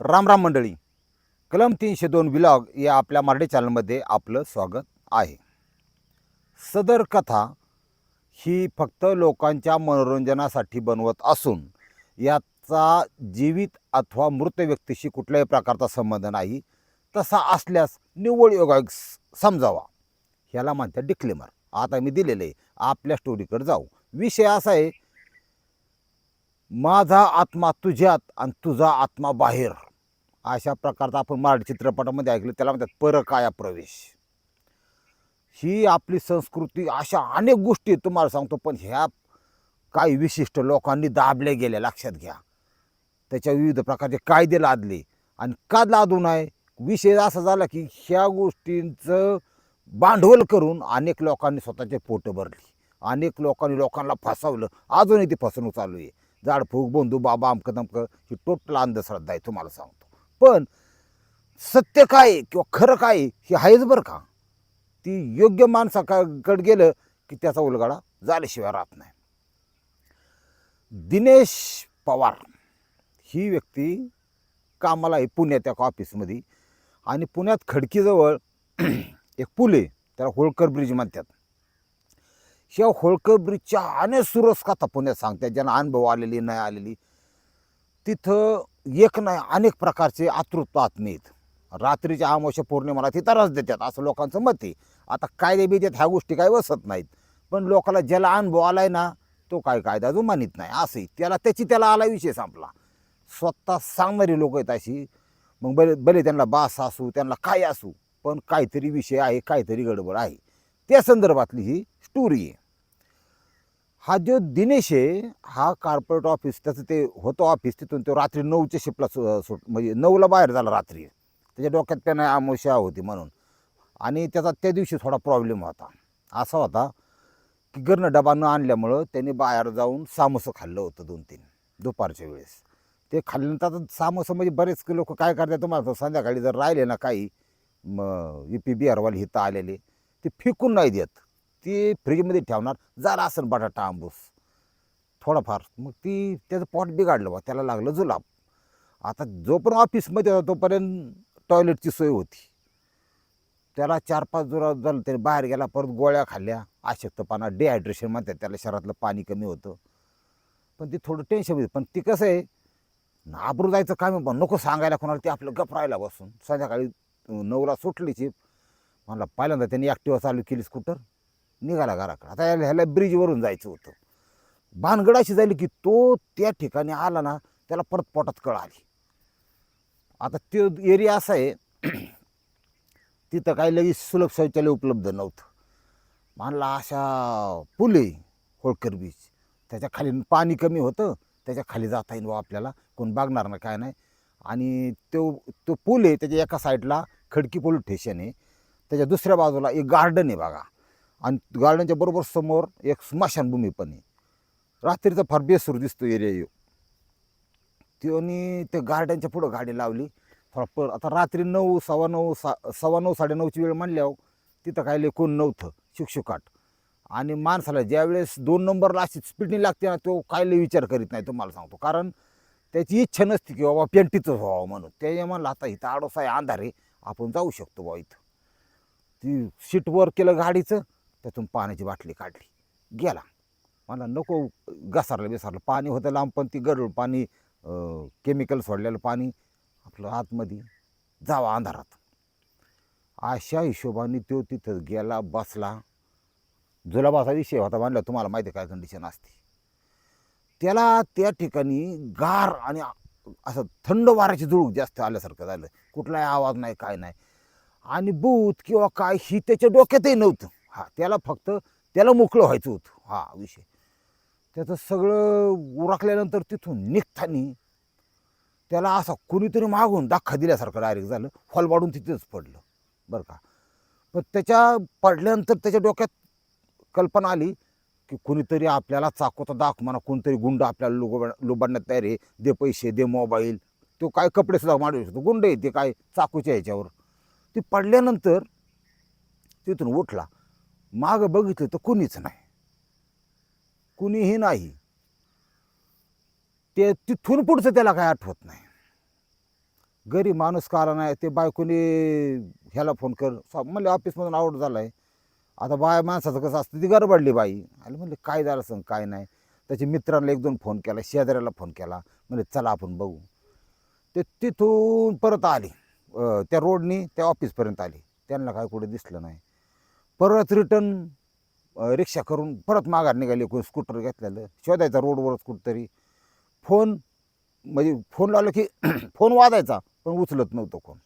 राम राम मंडळी. कलम तीनशे दोन विलॉग या आपल्या मराठी चॅनलमध्ये आपलं स्वागत आहे. सदर कथा ही फक्त लोकांच्या मनोरंजनासाठी बनवत असून याचा जीवित अथवा मृत व्यक्तीशी कुठल्याही प्रकारचा संबंध नाही. तसा असल्यास निव्वळ योगायोग समजावा. ह्याला म्हणतात डिक्लेमर आता मी दिलेलं आहे. आपल्या स्टोरीकडे जाऊ. विषय असा आहे माझा आत्मा तुझ्यात आणि तुझा आत्मा बाहेर. अशा प्रकारचा आपण मराठी चित्रपटामध्ये ऐकलं त्याला म्हणतात परकाया प्रवेश. ही आपली संस्कृती अशा अनेक गोष्टी तुम्हाला सांगतो पण ह्या काही विशिष्ट लोकांनी दाबल्या गेल्या लक्षात घ्या. त्याच्या विविध प्रकारचे कायदे लादले. आणि का लादू नये? विषय असा झाला की ह्या गोष्टींचं भांडवल करून अनेक लोकांनी स्वतःचे पोटं भरली. अनेक लोकांनी लोकांना फसवलं. अजूनही ती फसवणूक चालू आहे. झाडफूक बंधू बाबा अमकं तमकं ही टोटल अंधश्रद्धा आहे तुम्हाला सांगतो. पण सत्य काय आहे किंवा खरं काय आहे हे आहेच बरं का? ती योग्य माणसाकडे गेलं की त्याचा उलगाडा झाल्याशिवाय राहत नाही. दिनेश पवार ही व्यक्ती कामाला आहे पुण्यात एका ऑफिसमध्ये आणि पुण्यात खडकीजवळ एक पूल आहे त्याला होळकर ब्रिज म्हणतात. ह्या होळकर ब्रिजच्या अनेक सुरस कथा पुण्यात सांगतात ज्यांना अनुभव आलेली नाही आलेली. तिथं एक नाही अनेक प्रकारचे आतृत्व आत्मे आहेत रात्रीच्या अमावस्या पौर्णिमाला तिथं त्रास देतात असं लोकांचं मत आहे. आता कायदे बिदेत ह्या गोष्टी काय बसत नाहीत. पण लोकाला ज्याला अनुभव आलाय ना तो काय कायदा जो मानित नाही असंही. त्याला त्याची त्याला आला विषय संपला. स्वतः सांगणारी लोक आहेत अशी. मग बले भले त्यांना बास असू त्यांना काय असू पण काहीतरी विषय आहे काहीतरी गडबड आहे. त्या संदर्भातली ही स्टोरी आहे. हा जो दिनेश आहे हा कार्पोरेट ऑफिस त्याचं ते होतं ऑफिस तिथून तो रात्री नऊच्या शिपला सु सुट म्हणजे नऊला बाहेर झाला रात्री. त्याच्या डोक्यात त्यानं आमोशा होती म्हणून. आणि त्याचा त्या दिवशी थोडा प्रॉब्लेम होता. असा होता की घरनं डबा न आणल्यामुळं त्यांनी बाहेर जाऊन सामोसं खाल्लं होतं दोन तीन दुपारच्या वेळेस. ते खाल्ल्यानंतर आता सामोसं म्हणजे बरेच लोक काय करतात तुम्हाला संध्याकाळी जर राहिले ना काही मग यू पी बिहारवाले हिथं आलेले ते फेकून नाही देत. ते फ्रीजमध्ये ठेवणार. जरा असेल बटाटा आंबूस. थोडाफार. मग ती त्याचं पोट बिघडलं बा. त्याला लागलं जुलाब. आता जो पण ऑफिसमध्ये होता तोपर्यंत टॉयलेटची सोय होती. त्याला चार पाच जोरा झालं तरी बाहेर गेला परत गोळ्या खाल्ल्या. अशक्तपणा डिहायड्रेशन म्हणतात त्याला शरीरातलं पाणी कमी होतं. पण ती थोडं टेन्शन होती पण ती कसं आहे नाबरू जायचं काम आहे पण नको सांगायला कोणाला. ते आपलं गपरायला बसून. संध्याकाळी नऊला सुटली चिप म्हणला पहिल्यांदा त्यांनी ॲक्टिवा चालू केली स्कूटर निघाला घराकडे. आता याला ह्याला ब्रिजवरून जायचं होतं. भानगड अशी झाली की तो त्या ठिकाणी आला ना त्याला परत पोटात कळ आली. आता तो एरिया असा आहे तिथं काही लगेच सुलभ शौचालय उपलब्ध नव्हतं. मानला अशा पुले होळकर बीच त्याच्याखाली पाणी कमी होतं त्याच्याखाली जाता येईल बा आपल्याला कोण बघणार ना काय नाही. आणि तो तो पूल आहे त्याच्या एका साईडला खडकी पोलीस स्टेशन आहे. त्याच्या दुसऱ्या बाजूला एक गार्डन आहे बघा. आणि गार्डनच्या बरोबर समोर एक स्मशानभूमी पण आहे. रात्रीचा फार बेसूर दिसतो एरिया येऊ त्याने त्या गार्डनच्या पुढं गाडी लावली. प्रॉपर आता रात्री नऊ सव्वा नऊ सा सव्वा नऊ साडेनऊची वेळ म्हणल्यावर तिथं काय लेखून नव्हतं शुकशुकाट आणि माणसाला ज्यावेळेस दोन नंबरला अशी स्पीडनी लागते ना तो काय विचार करीत नाही तुम्हाला सांगतो. कारण त्याची इच्छा नसते की बाबा पेंटीचं व्हावं म्हणून. ते म्हणलं आता इथं आडोसा आहे अंधार आहे आपण जाऊ शकतो बा इथं. ती सीटवर केलं गाडीचं. त्यातून पाण्याची बाटली काढली. गेला. मला नको घसारलं बिसारलं. पाणी होतं लांब पण ती गडूळ पाणी केमिकल सोडलेलं पाणी आपलं आतमध्ये जावा अंधारात. अशा हिशोबाने तो तिथं गेला बसला. जुलाबाचा विषय होता म्हणलं तुम्हाला माहिती आहे काय कंडिशन असते? त्याला त्या ठिकाणी गार आणि असं थंड वाऱ्याची जुळूक जास्त आल्यासारखं झालं. कुठलाही आवाज नाही काय नाही. आणि भूत किंवा काय ही त्याच्या डोक्यातही नव्हतं. हा त्याला फक्त त्याला मोकळं व्हायचं होतं. हा विषय त्याचं सगळं उरकल्यानंतर तिथून निघतानी त्याला असा कुणीतरी मागून दाखा दिल्यासारखं डायरेक्ट झालं. फलबाडून तिथेच पडलं. बरं का? पण त्याच्या पडल्यानंतर त्याच्या डोक्यात कल्पना आली की कुणीतरी आपल्याला चाकूचा दाख म्हणा कोणतरी गुंड आपल्याला लोब लुबाडण्यात तयार आहे. दे पैसे दे मोबाईल तो काय कपडेसुद्धा मांडू शकतो. गुंड आहे ते काय चाकूच्या ह्याच्यावर. ती पडल्यानंतर तिथून उठला. मागं बघितलं तर कुणीच नाही. कुणीही नाही. ते तिथून पुढचं त्याला काय आठवत नाही. गरीब माणूस का आला नाही ते बायकोने ह्याला फोन कर. सा- म्हणले ऑफिसमधून आउट झाला आहे आता बाय माणसाचं कसं असतं ती गडबडली बाई. आणि म्हणले काय झालं असं काय नाही. त्याच्या मित्रांना एक दोन फोन केला शेजाऱ्याला फोन केला. म्हणजे चला आपण बघू. ते तिथून परत आली. त्या रोडनी त्या ऑफिसपर्यंत आली. त्यांना काय कुठे दिसलं नाही. परत रिटर्न रिक्षा करून परत माघार निघाली कोण स्कूटर घेतलेलं. शोधायचा रोडवरच कुठंतरी. फोन म्हणजे फोन लावला की फोन वाजायचा पण उचलत नव्हतं कोण.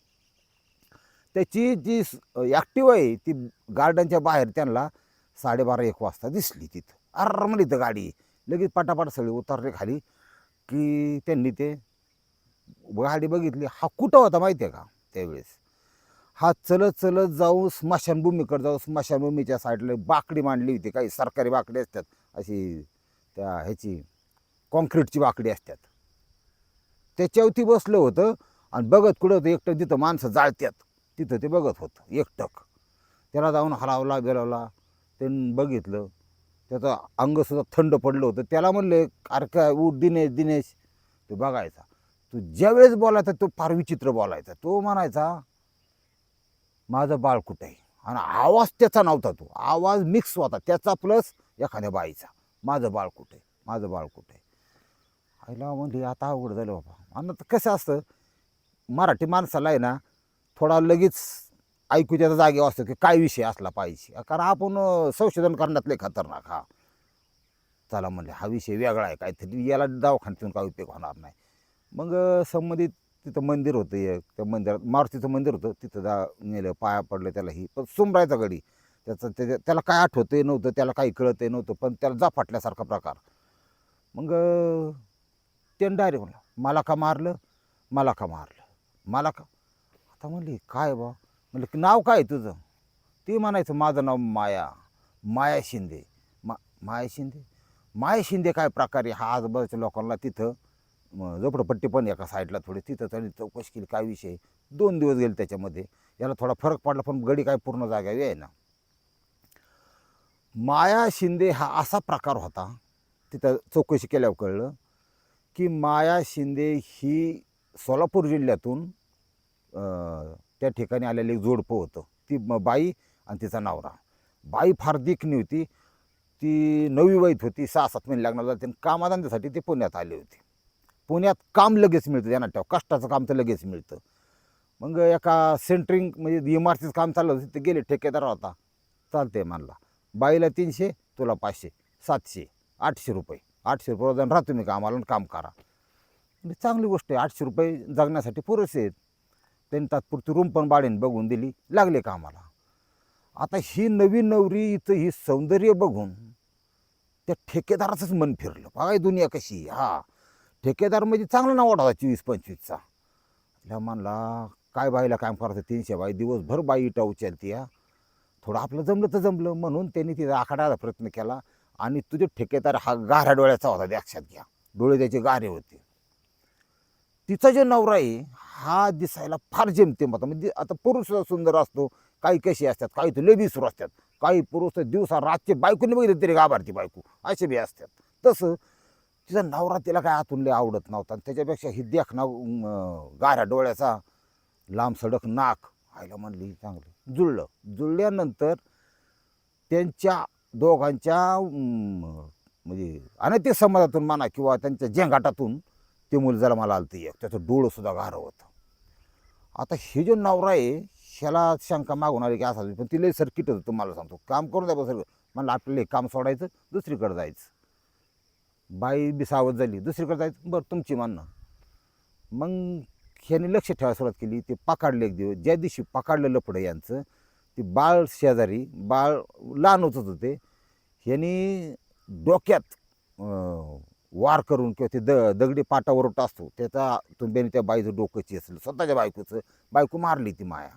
त्याची जी ॲक्टिव्ह आहे ती गार्डनच्या बाहेर त्यांना साडेबारा एक वाजता दिसली तिथं. अर्र तर गाडी. लगेच पाटापाट सगळी उतरले खाली की त्यांनी ते गाडी बघितली. हा कुठं होता माहिती आहे का? त्यावेळेस. हा चलत चलत जाऊन स्मशानभूमीकडे जाऊ. स्मशानभूमीच्या साईडला बाकडी मांडली होती. काही सरकारी बाकडी असतात. अशी त्या ह्याची कॉन्क्रीटची बाकडी असतात. त्याच्यावरती बसलं होतं आणि बघत कुठं होतं? एकटक तिथं माणसं जाळत्यात तिथं ते बघत होतं. एकटक. त्याला जाऊन हलावला बिलावला. त्यांनी बघितलं. त्याचं अंगसुद्धा थंड पडलं होतं. त्याला म्हणले अरे काय उठ दिनेश दिनेश. तो बघायचा. तो ज्यावेळेस बोलायचा तो फार विचित्र बोलायचा. तो म्हणायचा माझं बाळ कुठं आहे? आणि आवाज त्याचा नव्हता तो. आवाज मिक्स होता. त्याचा प्लस एखाद्या बाईचा. माझं बाळ आहे? माझं बाळ कुठे आईला म्हणली आता अवघड झालं बाबा. आणि तर कसं असतं? मराठी माणसाला आहे ना थोडा लगेच ऐकू त्याचा जागेवर असतो की काय विषय असला पाहिजे. कारण आपण संशोधन करण्यातले खतरनाक हा. चला म्हणले हा विषय वेगळा आहे. काहीतरी याला दवाखान्यातून काय उपयोग होणार नाही. मग संबंधित तिथं मंदिर होतं एक. त्या मंदिरात मारुतीचं मंदिर होतं. तिथं जा नेलं पाया पडलं त्याला ही. पण सुमरायचा गडी. त्याचं त्याच्या त्याला काय आठवतंय नव्हतं त्याला काही कळतही नव्हतं पण त्याला जा फाटल्यासारखा प्रकार. मग त्यानं डायरेक्ट म्हणलं मला का मारलं? मला का मारलं? मला का? आता म्हणली काय बा? म्हणलं की नाव काय आहे तुझं? ते म्हणायचं माझं नाव माया. माया शिंदे. मा माया शिंदे? माया शिंदे काय प्रकारे हा आजूबाजूच्या लोकांना तिथं मग झोपडपट्टी पण एका साईडला थोडी तिथं त्यांनी चौकशी केली काय विषय दोन दिवस गेले त्याच्यामध्ये. याला थोडा फरक पडला पण गडी काय पूर्ण जागावी आहे ना. माया शिंदे हा असा प्रकार होता तिथं चौकशी केल्यावर कळलं की माया शिंदे ही सोलापूर जिल्ह्यातून त्या ठिकाणी आलेलं एक जोडपं होतं. ती बाई आणि तिचा नवरा. बाई फार देखणी होती. ती नवी वैत होती सहा सात महिने लागणार जाते आणि कामाधंद्यासाठी ते पुण्यात आली होती. पुण्यात काम लगेच मिळतं त्यांना ठेव. कष्टाचं काम तर लगेच मिळतं. मग एका सेंटरिंग म्हणजे इमारतीचं काम चाललं होतं ते गेले ठेकेदार होता. चालते म्हणला. बाईला तीनशे तुला पाचशे सातशे आठशे रुपये. आठशे रुपये रोजानं राहा तुम्ही कामाला आणि काम करा. म्हणजे चांगली गोष्ट आहे. आठशे रुपये जगण्यासाठी पुरेसे आहेत. त्यांनी तात्पुरती रूम पण बाळीने बघून दिली लागले कामाला. आता ही नवीन नवरी इथं ही सौंदर्य बघून त्या ठेकेदाराचंच मन फिरलं. बघा दुनिया कशी हा. ठेकेदार म्हणजे चांगला नाव वाढवता चोवीस पंचवीसचा. तिला म्हणला काय बाईला काम करायचं? तीनशे बाई दिवसभर बाई इटा उचलती हा. थोडं आपलं जमलं तर जमलं. म्हणून त्यांनी तिचा आखाडायचा प्रयत्न केला आणि तुझे ठेकेदार हा गाऱ्या डोळ्याचा होता लक्षात घ्या. डोळे त्याचे गारे होते. तिचा जो नवरा आहे हा दिसायला फार जेमतेम होता. म्हणजे आता पुरुष सुंदर असतो काही कशी असतात काही तर लय सुरू असतात. काही पुरुष तर दिवसा रातचे बायकोने बघितले तरी गाभारती बायको असे बी असतात. तसं तिचा नवरा तिला काय आतून लय आवडत नव्हता. आणि त्याच्यापेक्षा ही देखना गाऱ्या डोळ्याचा लांब सडक नाक आईला म्हणली चांगलं. जुळलं. जुळल्यानंतर त्यांच्या दोघांच्या म्हणजे अनैतिक समाजातून म्हणा किंवा त्यांच्या जेंगाटातून ते मूल मला आलं ते एक. त्याचं डोळंसुद्धा गारं होतं. आता हे जो नवरा आहे ह्याला शंका मागून आली की असा पण तिला सर्किट होतं तुम्हाला सांगतो. काम करून द्या सर म्हणलं आपल्याला काम सोडायचं दुसरीकडे जायचं. बाई बी सावध झाली. दुसरीकडे जायचं बरं तुमची मानणं. मग ह्याने लक्ष ठेवायला सुरुवात केली. ते पकडले एक दिवस. ज्या दिवशी पकडलं लपडं यांचं ते बाळ शेजारी बाळ लहान होतच होते ह्यानी डोक्यात वार करून किंवा ते द दगडी पाटावर असतो त्याचा तुंब्याने त्या बाईचं डोकं असलं स्वतःच्या बायकोचं बायको मारली ती माया.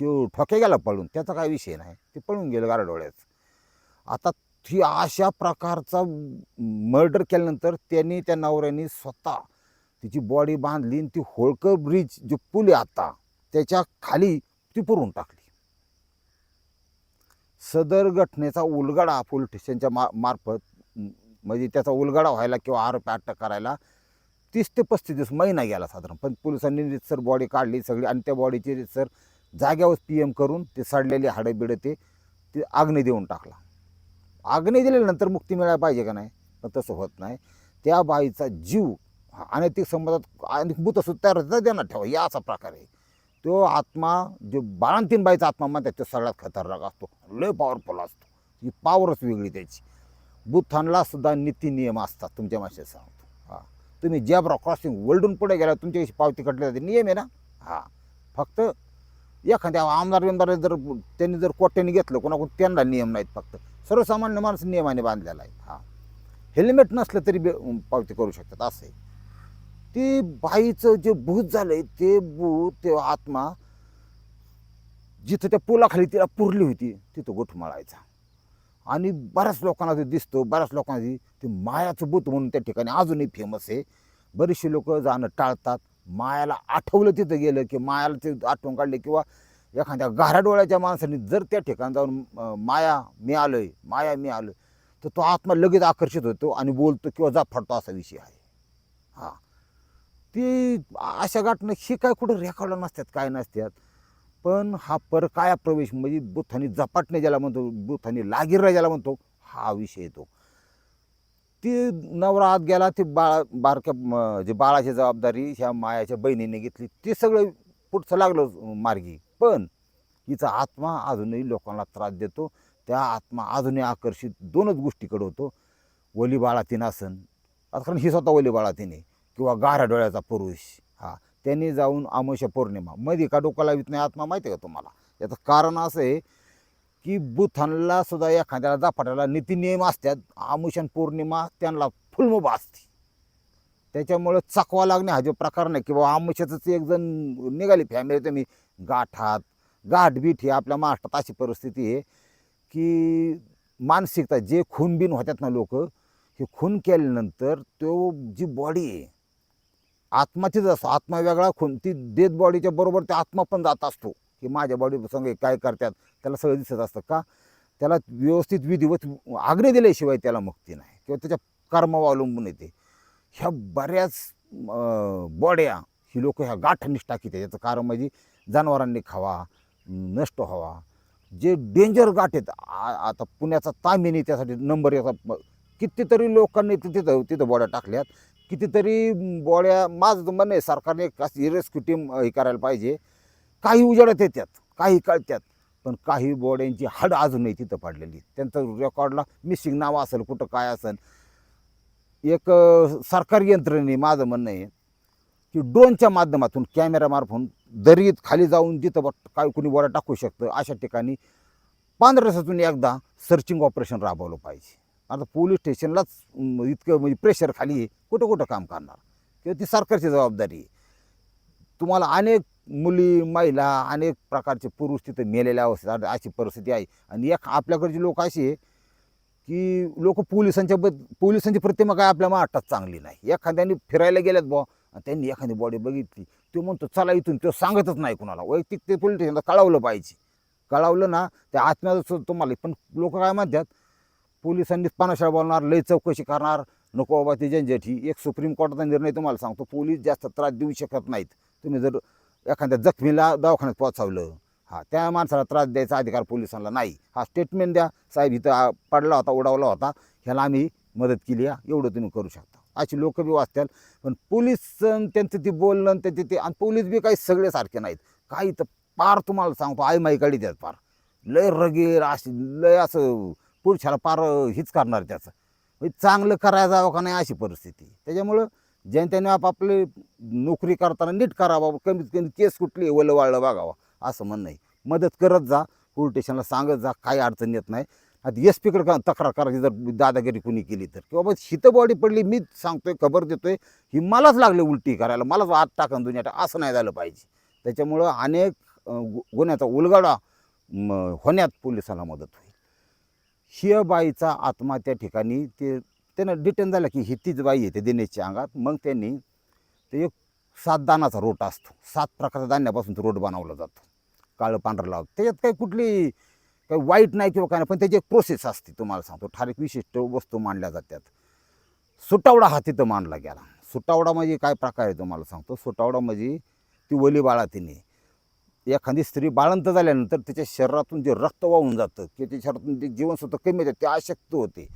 शिव ठोके गेला पळून. त्याचा काय विषय नाही. ते पळून गेलं गारा आता ती अशा प्रकारचा मर्डर केल्यानंतर त्यांनी त्या नवऱ्याने स्वतः तिची बॉडी बांधली आणि ती होळकर ब्रिज जो पूल आहे आता त्याच्याखाली ती पुरून टाकली. सदर घटनेचा उलगडा पोलीस स्टेशनच्या मा मार्फत म्हणजे त्याचा उलगडा व्हायला किंवा आरोपी अटक करायला तीस ते पस्तीस दिवस महिना गेला साधारण. पण पोलिसांनी रितसर बॉडी काढली सगळी आणि त्या बॉडीची रितसर जाग्यावर पी एम करून ते सडलेली हाडं बिडं ते ते आग्ने देऊन टाकला. आग्ने दिल्यानंतर मुक्ती मिळायला पाहिजे का नाही? पण तसं होत नाही. त्या बाईचा जीव हा अनैतिक संबंधात अनेक भूत त्या होतात देणार ठेवा. या असा प्रकार आहे. तो आत्मा जो बाळांतीन बाईचा आत्मा म्हणतात तो सगळ्यात खतरनाक असतो. लय पॉवरफुल असतो. ही पॉवरच वेगळी त्याची. बुथानला सुद्धा नीती नियम असतात तुमच्या भाषेत सांगतो. हां. तुम्ही जॅब्रा क्रॉसिंग वर्ल्डून पुढे गेला तुमच्याशी पावती कटली जाते. नियम आहे ना? हां. फक्त एखाद्या आमदार बिमदार जर त्यांनी जर कोट्याने घेतलं कोणाकडून? त्यांना नियम नाहीत फक्त. सर्वसामान्य माणूस नियमाने बांधलेला आहे. हा. हेल्मेट नसलं तरी बे पावती करू शकतात असं आहे. ते बाईचं जे भूत झालं आहे ते भूत ते आत्मा जिथं त्या पुलाखाली तिला पुरली होती तिथं गोठमाळायचा. आणि बऱ्याच लोकांना ते दिसतो बऱ्याच लोकांना ते- ते मायाचं भूत म्हणून त्या ठिकाणी अजूनही फेमस आहे. बरेचसे लोक जाणं टाळतात. मायाला आठवलं तिथं गेलं की मायाला ते आठवण काढले किंवा एखाद्या गाऱ्या डोळ्याच्या माणसाने जर त्या ठिकाणी जाऊन माया मी आलोय माया मी आलोय तर तो आत्मा लगेच आकर्षित होतो आणि बोलतो किंवा जा फडतो असा विषय आहे. हां. ती अशा गाठणं हे काय कुठं रेकॉर्ड नसतात काय नसतात. पण हा परकाया प्रवेश म्हणजे बुथानी झपाटणे ज्याला म्हणतो बुथानी लागिर ज्याला म्हणतो हा विषय येतो. ती नवरा आत गेला ते बाळा बारक्या जे बाळाची जबाबदारी ह्या मायाच्या बहिणीने घेतली ते सगळं पुढचं लागलं मार्गी. पण हिचा आत्मा अजूनही लोकांना त्रास देतो. त्या आत्मा अजूनही आकर्षित दोनच गोष्टीकडे होतो. ओली बाळातीन आता कारण ही स्वतः वली बाळातीने किंवा गारा डोळ्याचा पुरुष. हा. त्यांनी जाऊन अमावस्या पौर्णिमा. मध्ये का डोका लावित नाही आत्मा माहिती आहे का तुम्हाला? याचं कारण असं आहे की बुथांना सुद्धा एखाद्याला जापाटाला नीती नियम असतात. आमुषण पौर्णिमा त्यांना फुलमुभा असते. त्याच्यामुळं चकवा लागणे हा जो प्रकार नाही किंवा आमुष्याचंच एक जण निघाली फॅमिली तुम्ही. गाठात गाठबीठ ही आपल्या महाराष्ट्रात अशी परिस्थिती आहे की मानसिकता जे खून बिन ना लोक हे खून केल्यानंतर तो जी बॉडी आहे आत्माचीच असतो आत्मा वेगळा खून ती डेथ बॉडीच्या बरोबर ते आत्मा पण जात असतो की माझ्या बॉडी संग काय करतात त्याला सगळं दिसत असतं का? त्याला व्यवस्थित विधिवत आग्ने दिल्याशिवाय त्याला मुक्ती नाही किंवा त्याच्या कर्मावर अवलंबून येते. ह्या बऱ्याच बॉड्या ही लोक ह्या गाठांनीच टाकीत याचं कारण म्हणजे जनावरांनी खावा नष्ट व्हावा. जे डेंजर गाठ आहेत आ- आता पुण्याचा तामिनी त्यासाठी नंबर याचा कितीतरी लोकांनी तिथे तिथं तिथं बॉड्या टाकल्यात. कितीतरी बॉड्या माझं तर म्हणणं आहे सरकारने एक अशी रेस्क्यू टीम हे करायला पाहिजे. काही उजाडत येतात काही कळतात पण काही बॉड्यांची हाड अजूनही तिथं पडलेली त्यांचं रेकॉर्डला मिसिंग नाव असेल कुठं काय असेल एक सरकारी यंत्रणेने माझं म्हणणं आहे की ड्रोनच्या माध्यमातून कॅमेरामार्फून दरीत खाली जाऊन जिथं बट काय कुणी वडा टाकू शकतं अशा ठिकाणी पंधरा दिवसातून एकदा सर्चिंग ऑपरेशन राबवलं पाहिजे. आता पोलीस स्टेशनलाच इतकं म्हणजे प्रेशर खाली आहे कुठं कुठं काम करणार? किंवा ती सरकारची जबाबदारी आहे. तुम्हाला अनेक मुली महिला अनेक प्रकारचे पुरुष तिथं मेलेल्या अवस्थेत अशी परिस्थिती आहे. आणि एक आपल्याकडची लोक अशी आहे की लोक पोलिसांच्या बद पोलिसांची प्रतिमा काय आपल्या महाराष्ट्रात चांगली नाही. एखाद्याने फिरायला गेल्यात बुवा आणि त्यांनी एखादी बॉडी बघितली तो म्हणतो चला इथून. तो सांगतच नाही कुणाला. वैयक्तिक ते पोलीस स्टेशनला कळवलं पाहिजे. कळवलं ना त्या आत्म्याचं तुम्हाला पण लोक काय म्हणतात पोलिसांनी पानाशाळ बोलणार लय चौकशी करणार नको बाबा ते झंझट ही. एक सुप्रीम कोर्टाचा निर्णय तुम्हाला सांगतो पोलीस जास्त त्रास देऊ शकत नाहीत. तुम्ही जर एखाद्या जखमीला दवाखान्यात पोचावलं हा त्या माणसाला त्रास द्यायचा अधिकार पोलिसांना नाही. हा स्टेटमेंट द्या. साहेब इथं पडला होता उडावला होता. ह्याला आम्ही मदत केली आहे एवढं तुम्ही करू शकता. अशी लोक बी वाचतात पण पोलीस त्यांचं ते बोलणं त्यांचे ते आणि पोलीस बी काही सगळे सारखे नाहीत. काही तर पार तुम्हाला सांगतो आई माई गाडी द्यात पार. लय रगेर अशी लय असं पुढच्याला पार हीच करणार त्याचं. म्हणजे चांगलं करायला जावं का नाही अशी परिस्थिती. त्याच्यामुळं ज्याने त्यांनी आपापले नोकरी करताना नीट करावा कमीत कमी केस कुठली वलं वाळलं बघावं. असं म्हणणं आहे. मदत करत जा पोलीस स्टेशनला सांगत जा काही अडचण येत नाही. आता एस पीकडे का तक्रार करायची जर दादागिरी कुणी केली तर. किंवा बाबा हिथं बॉडी पडली मी सांगतोय खबर देतोय ही मलाच लागली उलटी करायला. मलाच आत टाकन दुनिया असं नाही झालं पाहिजे. त्याच्यामुळं अनेक गु- गुन्ह्याचा उलगडा होण्यात पोलिसांना मदत होईल. हिय बाईचा आत्मा त्या ठिकाणी ते त्यानं डिटेन झालं की ही तीच बाई आहे ते दिनेशच्या अंगात. मग त्यांनी ते एक सात दानाचा रोट असतो. सात प्रकारच्या धान्यापासून तो रोट बनवला जातो. काळं पांढरं लावतो त्याच्यात काही कुठली काही वाईट नाही किंवा काय नाही पण त्याची एक प्रोसेस असते तुम्हाला सांगतो. ठराविक विशिष्ट वस्तू मांडल्या जातात. सुटावडा हा तिथं मांडला गेला. सुटावडा म्हणजे काय प्रकार आहे तुम्हाला सांगतो. सुटावडा म्हणजे ती वली बाळातीने एखादी स्त्री बाळंत झाल्यानंतर तिच्या शरीरातून जे रक्त वाहून जातं किंवा तिच्या शरीरातून जे जीवनसत्व कमी होते ते अशक्त होते.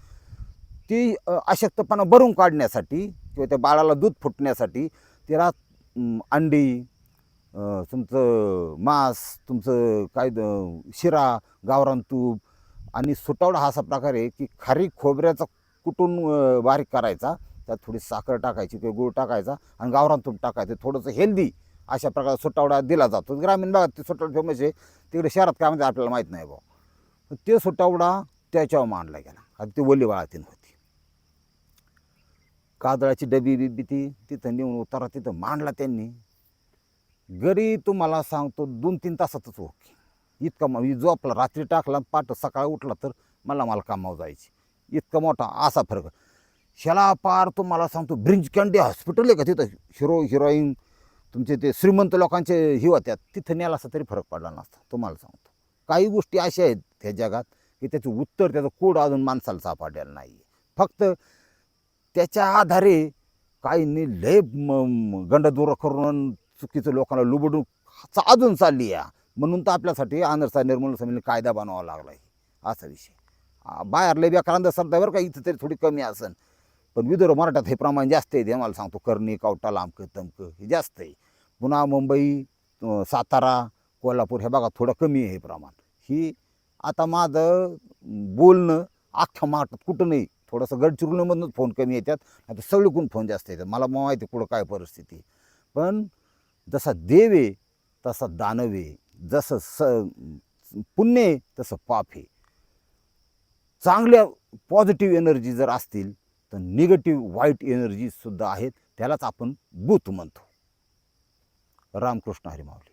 ती अशक्तपणा भरून काढण्यासाठी किंवा त्या बाळाला दूध फुटण्यासाठी तिला अंडी तुमचं मांस तुमचं काय द- शिरा गावरान तूप आणि सुटावडा हा असा प्रकार आहे की खारी खोबऱ्याचा कुटून बारीक करायचा त्यात थोडी साखर टाकायची किंवा गूळ टाकायचा आणि गावरान तूप टाकायचं. थोडंसं हेल्दी अशा प्रकारे सुटावडा दिला जातो. ग्रामीण भागात ते सुटावडा फेमस आहे. तिकडे शहरात काय म्हणते आपल्याला माहीत नाही भाऊ ते सुटावडा त्याच्यावर मांडला गेला. आणि ते वली होते. कादळाची डबी बिबी ती तिथं नेऊन उतारा तिथं मांडला त्यांनी. घरी तुम्हाला सांगतो दोन तीन तासातच ओके इतका म- जो आपला रात्री टाकला पाठ सकाळी उठला तर मला मला कामावर जायची. इतका मोठा असा फरक. शेला पार तुम्हाला सांगतो ब्रिंज कॅन्डी हॉस्पिटल आहे का तिथं? हिरो हिरोईन तुमचे ते श्रीमंत लोकांचे हे होत्या. तिथं नेला असा तरी फरक पडला नसता तुम्हाला सांगतो. काही गोष्टी अशा आहेत त्या जगात की त्याचं उत्तर त्याचं कोड अजून माणसाला सापडलेलं नाही फक्त त्याच्या आधारे काहींनी लय गंडदुरं करून चुकीचं लोकांना लुबडून अजून चालली या. म्हणून तर आपल्यासाठी आंध्रचा निर्मूलन समितीने कायदा बनवावा लागला आहे असा विषय. बाहेर लय बेकार अंधश्रद्धा बरं का इथं तरी थोडी कमी असन. पण विदर्भ मराठ्यात हे प्रमाण जास्त आहे ते मला सांगतो. करणी कावटा लांबकं तमकं हे जास्त आहे. पुन्हा मुंबई सातारा कोल्हापूर हे बघा थोडं कमी आहे हे प्रमाण. ही आता माझं बोलणं अख्ख्या महाराष्ट्रात कुठं नाही. थोडंसं गडचिरोलीमधूनच फोन कमी येतात आता सगळीकडून फोन जास्त येतात. मला मग माहिती पुढं काय परिस्थिती. पण जसा देव आहे तसा दानव आहे. जसं स पुण्य आहे तसं पाप आहे. चांगल्या पॉझिटिव्ह एनर्जी जर असतील तर निगेटिव्ह वाईट एनर्जीसुद्धा आहेत. त्यालाच आपण भूत म्हणतो. रामकृष्ण हरी माऊली.